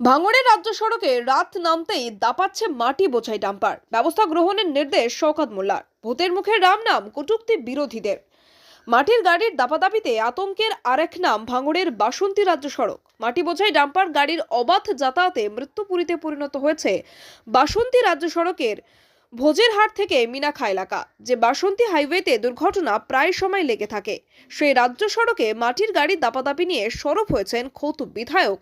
ভাঙড়ের রাজ্য সড়কে রাত নামতেই দাপাচ্ছে মাটি বোঝাই ডাম্পার। ব্যবস্থা গ্রহণের নির্দেশ শওকত মোল্লার। ভূতের মুখে রাম নাম, কটুক্তি বিরোধীদের। মাটির গাড়ির দাপাদাপিতে আতঙ্কের আরেক নাম ভাঙড়ের বাসন্তী রাজ্য সড়ক। মাটি বোঝাই ডাম্পার গাড়ির অবাধ যাতায়াতে মৃত্যুপুরীতে পরিণত হয়েছে বাসন্তী রাজ্য সড়কের ভোজেরহাট থেকে মিনাখা এলাকা, যে বাসন্তী হাইওয়েতে দুর্ঘটনা প্রায় সময় লেগে থাকে। সেই রাজ্য সড়কে মাটির গাড়ির দাপাদাপি নিয়ে সরব হয়েছেন খৌত বিধায়ক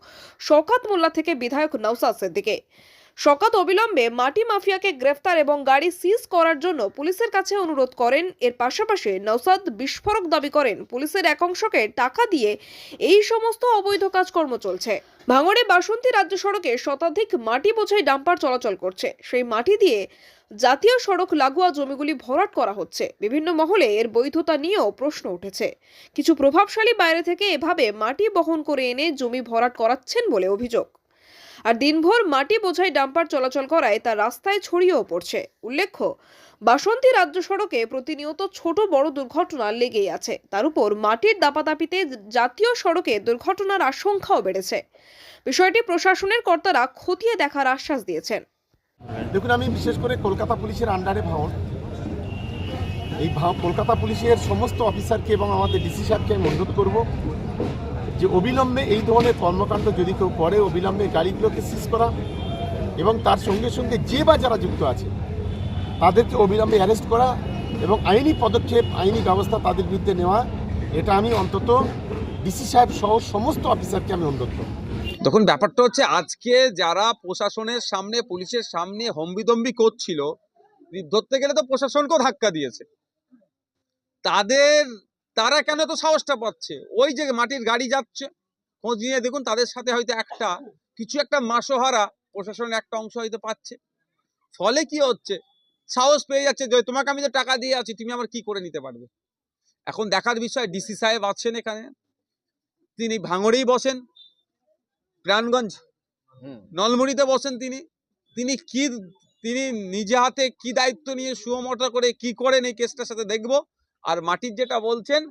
শওকাত মোল্লা থেকে বিধায়ক নওসাদ সিদ্দিকে শওকাত অবিলম্বে মাটি মাফিয়াকে গ্রেফতার এবং গাড়ি সিজ করার জন্য পুলিশের কাছে অনুরোধ করেন। এর পাশাপাশি নওসাদ বিস্ফোরক দাবি করেন, পুলিশের এক অংশকে টাকা দিয়ে এই সমস্ত অবৈধ কাজকর্ম চলছে। ভাঙড়ে বাসন্তী রাজ্য সড়কে শতাধিক মাটি বোঝাই ডাম্পার চলাচল করছে। সেই মাটি দিয়ে জাতীয় সড়ক লাগোয়া জমিগুলি ভরাট করা হচ্ছে। বিভিন্ন মহলে এর বৈধতা নিয়েও প্রশ্ন উঠেছে। কিছু প্রভাবশালী বাইরে থেকে এভাবে মাটি বহন করে এনে জমি ভরাট করাচ্ছেন বলে অভিযোগ। আর দিনভর মাটি বোঝাই ডাম্পার চলাচল করায় তা রাস্তায় ছড়িয়েও পড়ছে। উল্লেখ্য, বাসন্তী রাজ্য সড়কে প্রতিনিয়ত ছোট বড় দুর্ঘটনা লেগেই আছে। তার উপর মাটির দাপাদাপিতে জাতীয় সড়কে দুর্ঘটনার আশঙ্কাও বেড়েছে। বিষয়টি প্রশাসনের কর্তারা খতিয়ে দেখার আশ্বাস দিয়েছেন। দেখুন, আমি বিশেষ করে কলকাতা পুলিশের আন্ডারে ভাঙন এই কলকাতা পুলিশের সমস্ত অফিসারকে এবং আমাদের ডিসি সাহেবকে আমি অনুরোধ করব যে অবিলম্বে এই ধরনের কর্মকাণ্ড যদি কেউ করে, অবিলম্বে গাড়িগুলোকে সিজ করা এবং তার সঙ্গে সঙ্গে যে বা যারা যুক্ত আছে, তাদেরকে অবিলম্বে অ্যারেস্ট করা এবং আইনি পদক্ষেপ, আইনি ব্যবস্থা তাদের বিরুদ্ধে নেওয়া, এটা আমি অন্তত ডিসি সাহেব সহ সমস্ত অফিসারকে আমি অনুরোধ করব। দেখুন, ব্যাপারটা হচ্ছে আজকে যারা প্রশাসনের সামনে, পুলিশের সামনে হম্বিদম্বি করছিল, ধরতে গেলে তো প্রশাসনকেও ধাক্কা দিয়েছে। তাদের, তারা কেন তো সাহসটা পাচ্ছে? ওই যে মাটির গাড়ি যাচ্ছে, খোঁজ নিয়ে দেখুন, তাদের সাথে হয়তো একটা, কিছু একটা মাসোহারা প্রশাসনের একটা অংশ হয়তো পাচ্ছে। ফলে কি হচ্ছে? সাহস পেয়ে যাচ্ছে যে, তোমাকে আমি যে টাকা দিয়ে আছি, তুমি আমার কি করে নিতে পারবে? এখন দেখার বিষয় ডিসি সাহেব আছেন এখানে। তিনি ভাঙড়েই বসেন। প্রাণগঞ্জ। নলমুড়িতে বসেন তিনি। তিনি কি তিনি নিজে হাতে কি দায়িত্ব নিয়ে সুমোটা করে কি করেন এই কেসটার সাথে দেখব। আর মাটির যেটা বলছেন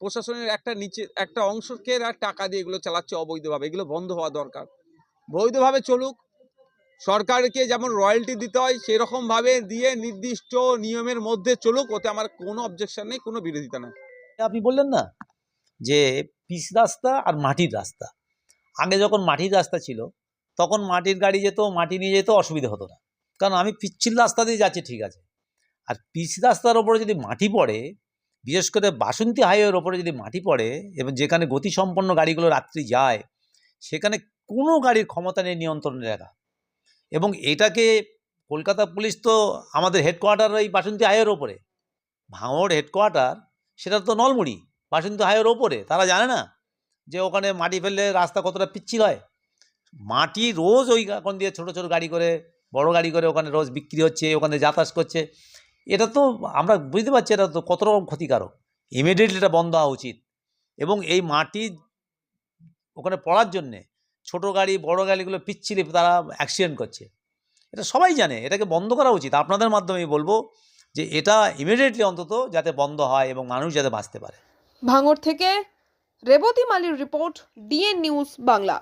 প্রশাসনের একটা নিচে একটা অংশকে আর টাকা দিয়ে এগুলো চালাচ্ছে অবৈধভাবে। এগুলো বন্ধ হওয়া দরকার। বৈধভাবে চলুক সরকারকে যেমন রয়্যালটি দিতে হয় সেরকমভাবে দিয়ে নির্দিষ্ট নিয়মের মধ্যে চলুক ওতে আমার কোনো অবজেকশন নেই কোনো বিরোধিতা নেই। আপনি বললেন না যে পিচ রাস্তা আর মাটির রাস্তা। আগে যখন মাটির রাস্তা ছিল, তখন মাটির গাড়ি যেত, মাটি নিয়ে যেত, অসুবিধা হতো না। কারণ আমি পিচ্ছিল রাস্তা দিয়ে যাচ্ছি, ঠিক আছে। আর পিচ রাস্তার ওপরে যদি মাটি পড়ে, বিশেষ করে বাসন্তী হাইওয়ের ওপরে যদি মাটি পড়ে, এবং যেখানে গতিসম্পন্ন গাড়িগুলো রাত্রি যায়, সেখানে কোনো গাড়ির ক্ষমতা নেই নিয়ন্ত্রণে রাখা। এবং এটাকে কলকাতা পুলিশ তো আমাদের হেডকোয়ার্টার এই বাসন্তী হাইওয়ের ওপরে। ভাঙড় হেডকোয়ার্টার সেটা তো নলমুড়ি, বাসন্তী হাইওয়ের ওপরে, তারা জানে না? যে ওখানে মাটি ফেললে রাস্তা কতটা পিচ্ছিল হয়। মাটি রোজ ওই এখন দিয়ে ছোট ছোট গাড়ি করে, বড় গাড়ি করে ওখানে রোজ বিক্রি হচ্ছে, ওখানে যাতায়াত করছে। এটা তো আমরা বুঝতে পারছি এটা তো কত রকম ক্ষতিকারক। ইমিডিয়েটলি এটা বন্ধ হওয়া উচিত। এবং এই মাটি ওখানে পড়ার জন্যে ছোট গাড়ি, বড় গাড়িগুলো পিচ্ছিলে, তারা অ্যাক্সিডেন্ট করছে। এটা সবাই জানে, এটাকে বন্ধ করা উচিত। আপনাদের মাধ্যমে বলব যে এটা ইমিডিয়েটলি অন্তত যাতে বন্ধ হয় এবং মানুষ যাতে বাঁচতে পারে। ভাঙড় থেকে রেবতী মালির রিপোর্ট ডিএন নিউজ বাংলা।